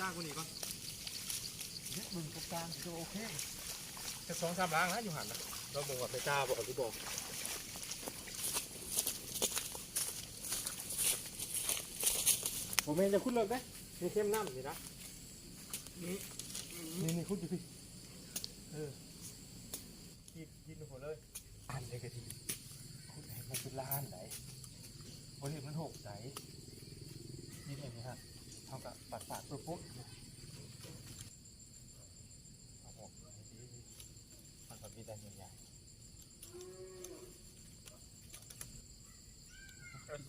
จ้างคนนี้ป่ะเนี่ยมึงประการจะโอเคจะสองสามล้างนะอยู่หันนะเราบอกว่าไปจ้าบอกที่บอกผมเองจะคุ้นเลยไหมนี่เข้มน้ำสินะนี่นี่คุ้นอยู่พี่กินกินหัวเลยอันเลยก็ดีคุ้นไหนมันเป็นล้านไหนวันนี้มันหกไหน นี่เองนะฮะเท่ากับปัดปาดปุ๊บปุ๊บนะเอาออกไหนดีมันก็มีแต่ใหญ่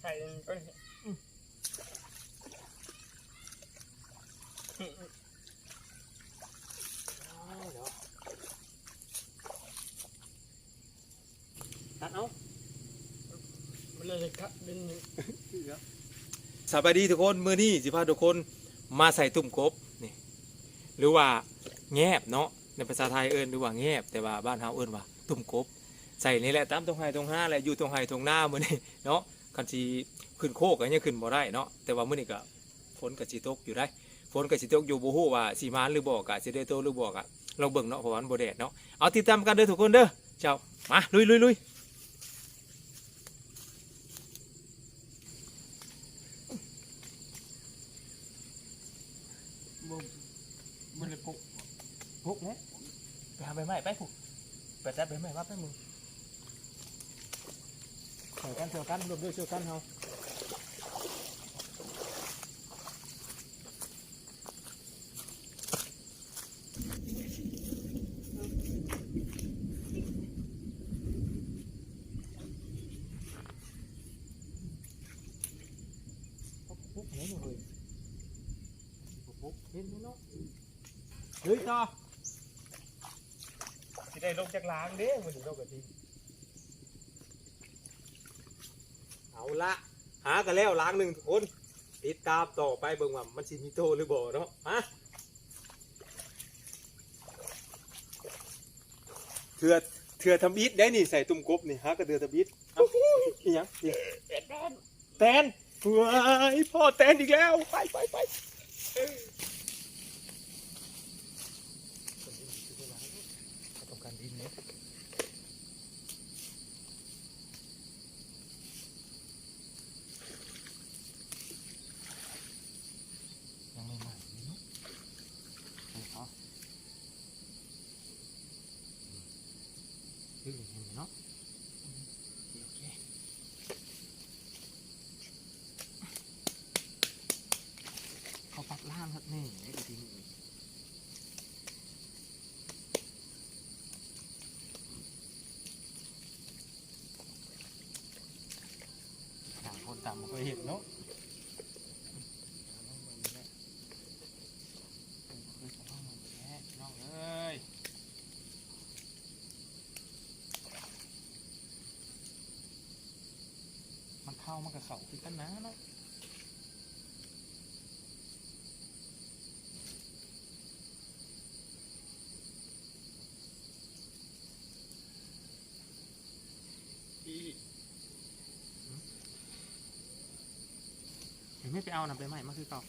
ใช่ก็ๆอ้าวเดี๋ยวตัดเอามันเลยครับเป็น สบายดีทุกคนมือนี้สิพาทุกคนมาใส่ตุ่มกบนี่หรือว่าแงบเนาะในภาษาไทยเอิ้นหรือว่าแงบ แต่ว่าบ้านเฮาเอิ้นว่าตุ่มกบ ใส่นี่แหละตามตรงไห้ตรงห้าแหละอยู่ตรงไห้ตรงหน้ามือนี้เนาะคันสิขึ้นโคกก็ยังขึ้นบ่ได้เนาะแต่ว่ามือนี้ก็ฝนก็สิตกอยู่ได้ฝนก็สิตกอยู่บ่ฮู้ว่าสิมานหรือบ่ก็สิได้โตหรือบ่ก็ลองเบิ่งเนาะเพราะว่ามันบ่แดดเนาะเอาติดตามกันเด้อทุกคนเด้อเจ้ามาลุยลุยลุย มันเลยปุ๊บ ปุ๊บเนี่ยไปหาใบไม้ไปผู้ไปจับใบไม้มาไปมึงเสือกันเสือกันรวมด้วยเสือกันเฮาปุ๊บเนี่ยเลยปุ๊บเห็นไหมเนาะเฮ้ยต่อสิ ได้ลงจากล้างเด้มื้อนี้เราก็สิเอาละหากันแล้วล้างหนึ่งทุกคน ติดตามต่อไปเบิ่งว่ามันสิมีโตหรือบ่เนาะฮะเถื่อเถื่อทำอิฐได้นี่ใส่ตุ่มกบนี่ฮะกระเดือทำอิฐเอ้าอีหยังอีแตนเฮ้ยพ่อแตนอีกแล้ว ไปไปไป ต้องการดินเนี่ยยังไม่มาเนาะเอาอืมเห็นเนาะโอเค เขาปักล่างครับนี่ไอ้กระดิ่งต่างคนต่างมันก็เห็นเนาะเอ้ยมันเข้ามันกับเขาคือกันนะเนาะ เอานะไปใหม่มาคือเก่า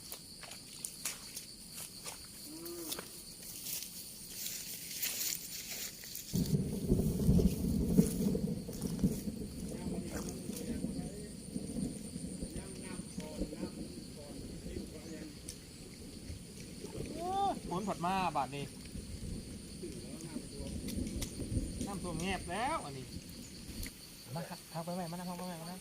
โอ้นผัดมาบาทนี้น้ำท่วมแงบแล้วอันนี้มาครับทางไปใหม่มานั่งทางไปใหม่มานั่ง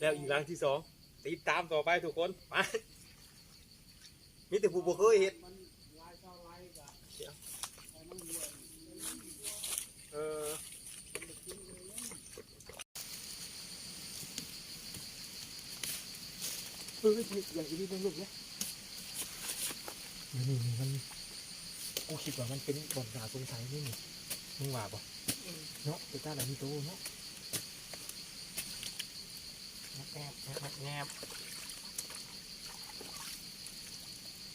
แล้วอีกหลังที่สองติดตามต่อไปทุกคนมามีแต่ผู้บ่เคยเห็นเออออย่างนี้ต้องลุกเนี่ยนี่นี่มันกูคิดว่ามันเป็นบ่อนกาสงสัยนี่นี่มึงว่าปะเนาะไปต้านอะไรนี่โตเนาะ แอบแอบแอบ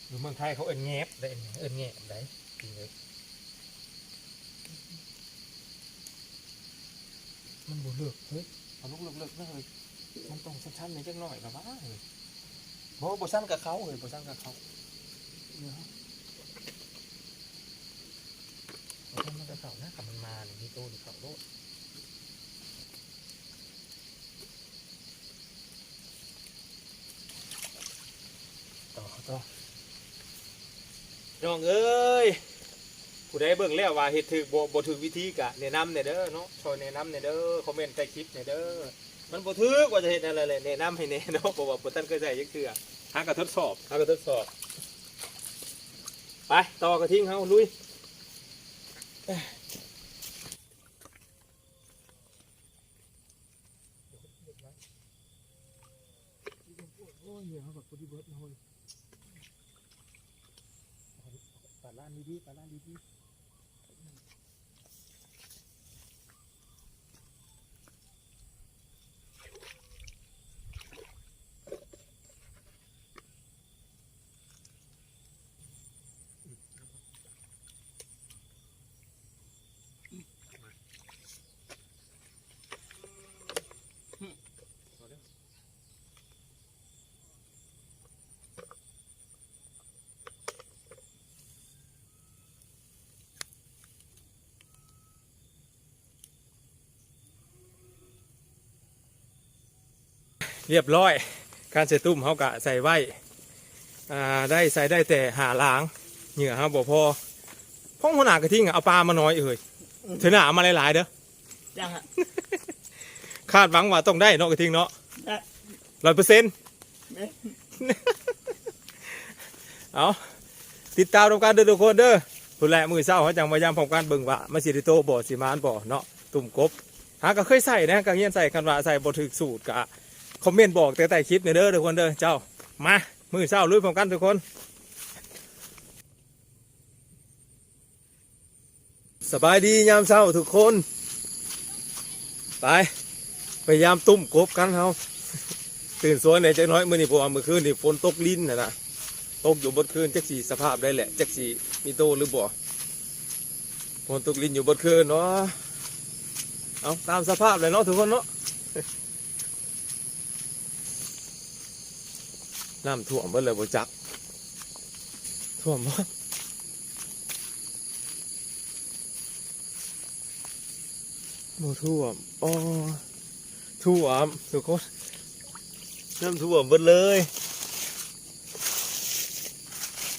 หรือเมืองไทยเขาเอินแงบได้เอินแงบได้จริงเลยมันบ่เลิกเฮ้ยเอาลูกเลิกเลิกนะเฮ้ยมันต้องสั้นๆในอยจังหน่อยกับว่าเฮ้ยบ่บ่สั้นกับเขาเฮ้ยบ่สั้นกับเขาเนี่ยฮะบ่สั้นมันกับเขานะกับมันมานี่มีโตนี่เขาโลด ต่อต่อน้องเอ้ยผู้ใดเบิ่งแล้วว่าเฮ็ดถูกบ่บ่ถูกวิธีกะแนะนำเนี่ยเด้อเนาะช่วยแนะนำเนี่ยเด้อคอมเมนต์ใต้คลิปเนี่ยเด้อมันบ่ถูกว่าจะเฮ็ดอะไรเลยแนะนำให้แน่เนาะเพราะว่าบ่ทันเคยใช้จักเทื่อหากะทดสอบหากะทดสอบไปต่อกระทิ้งเฮาลุยโอ้ยเนี่ยเขาแบบพอดีเบิร์ดนะเฮ้ย ล้านดีๆปาดล้านดีๆ เรียบร้อย การใส่ตุ้มเขากะใส่ไว้อ่าได้ใส่ได้แต่หาล้างเหงื่อครับบ่พอพ้องหัวหน้ากระทิ้งอะเอาปลามาน้อยเอ่ยเถอะหน้าเอามาหลายๆเด้อยังอะคาดหวังว่าต้องได้เนาะกระทิ้งเนาะได้ร้อยเปอร์เซ็นต์ได้เอาติดตามตรงการเด้อทุกคนเด้อผู้แลมือเศร้าเขาจังพยายามพร้อมการเบิ่งว่ามาสิริโตบ่สิมานบ่เนาะตุ่มกบหาก็เคยใส่นะก็เฮียนใส่คันว่าใส่บ่ถึกสูตรกะ คอมเมนต์บอกแต่ใต้คลิปเนี่ยเด้อทุกคนเด้อเจ้ามามือเศร้าลุยพร้อมกันทุกคน สบายดียามเช้าทุกคน ไปพยายามตุ้มกบกันเฮาตื่นสวยในอยจักหน้อยมื้อนี้เพว่าเมื่อคืนนี่ฝนตกลิ้นนะนะตกอยู่บนคืนจักสีสภาพได้แหละจักสีมีโตหรือบ่ฝนตกลิ้นอยู่บนคืนเนาะเอาตามสภาพเลยเนาะทุกคนเนาะ น้ำท่วมเบิดเลยบ่จัก ท่วมบ่บ่ท่วมอ๋อท่วมทุกคนน้ำท่วมหมดเลย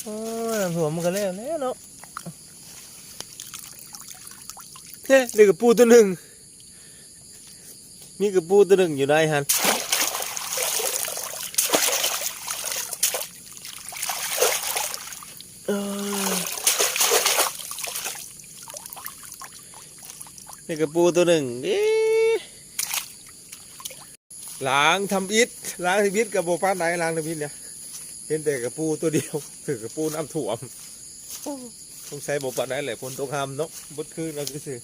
โอ้น้ำท่วมมันก็แล้วแน่เนาะเฮ้นี่กระปูตัวหนึ่งมีกระปูตัวหนึ่งอยู่ได้ฮัน นี่กระปูตัวหนึ่งเอ๊ะล้างทำอิฐล้างทำอิฐกับโบฟ้าไหนล้างทำอิฐเนี่ยเห็นแต่กระปูตัวเดียวถือกระปูน้ำถ่วมต้องใช้โบฟ้าไหนแหละฝนตกหามเนาะบดคืนเราคือ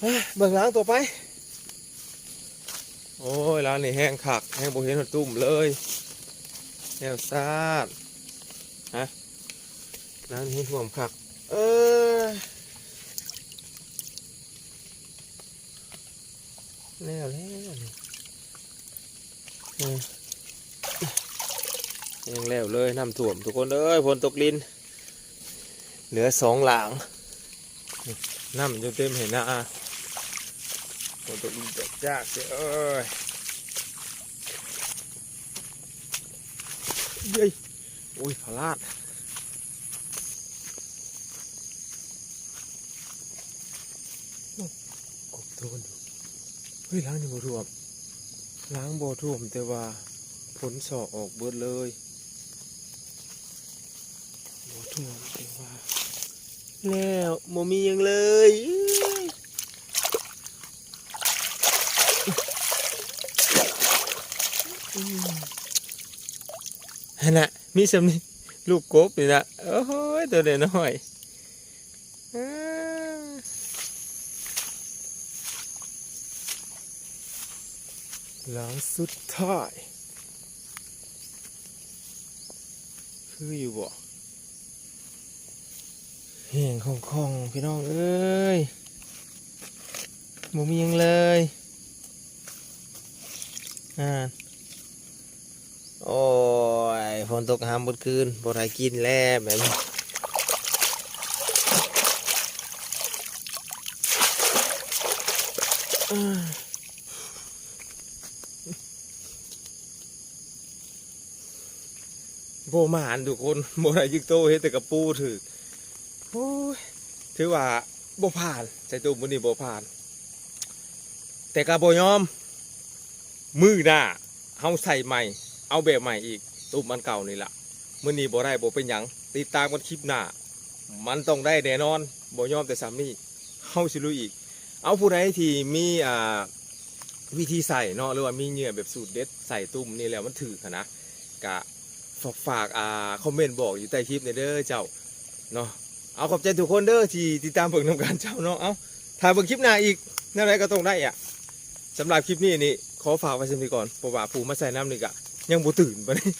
เฮ้ยเบิ่งล้างตัวไป โอ้ยล้างนี่แห้งขัก แห้งโบเห็นหัวตุ่มเลยแนวซาดฮะล้างนี่ถ่วมขัก เออ แล้วแล้วนี่เออยังแล้วเลยน้ำท่วมทุกคนเอ้ยฝนตกลินเหลือสองหลังน้ำจนเต็มเห็นหน้าฝนตกลินตกยากเสียเอ้ยเย้ยอุ้ยพลาดกบโดนอยู่ เฮ้ยล้างนี่บ่ท่วมล้างบ่ท่วมแต่ว่าผลสอออกเบิดเลยบ่ท่วมแต่ว่าแล้วบ่มียังเลยฮันน่ะมีสำนีลูกกบนี่นะโอ้โหตัวเด็น้อยอ่า หลังสุดท้าย คืออยู่บ่เหียงของของพี่น้องเอ้ยบ่มียังเลยอ่าโอ้ยฝนตกหามบดคืนบ่ได้กินแล้วแบบนี้ บ่มาันทุกคนบ่ได้ยึกโตเฮ็ดแต่กระปูถือโอ้ยถือว่าบ่ผ่านใส่ตู้มื้อนี้บ่ผ่าน แต่ก็บ่ยอม มือหน้าเฮาใส่ใหม่ เอาแบบใหม่อีกตู้มันเก่านี่ล่ะมื้อนี้บ่ได้บ่เป็นหยังติดตามกันคลิปหน้า มันต้องได้แน่นอนบ่ยอมแต่สามีเฮาสิลุยอีก เอาผู้ใดที่มีอ่าวิธีใส่เนาะหรือว่ามีเหงื่อแบบสูตรเด็ดใส่ตุ้มนี่แล้วมันถือนะกะ ฝากอ่าคอมเมนต์บอกอยู่ใต้คลิปในเด้อเจ้าเนาะเอาขอบใจทุกคนเด้อที่ติดตามเบิ่งนำกันเจ้าเนาะเอาถ่ายเบิ่งคลิปหน้าอีกนั่นไรก็ต้องได้อะสำหรับคลิปนี้นี่ขอฝากไว้สักนิดก่อนเพราะว่าผู้มาใส่น้ำนี่กะยังบ่ตื่นปะนี่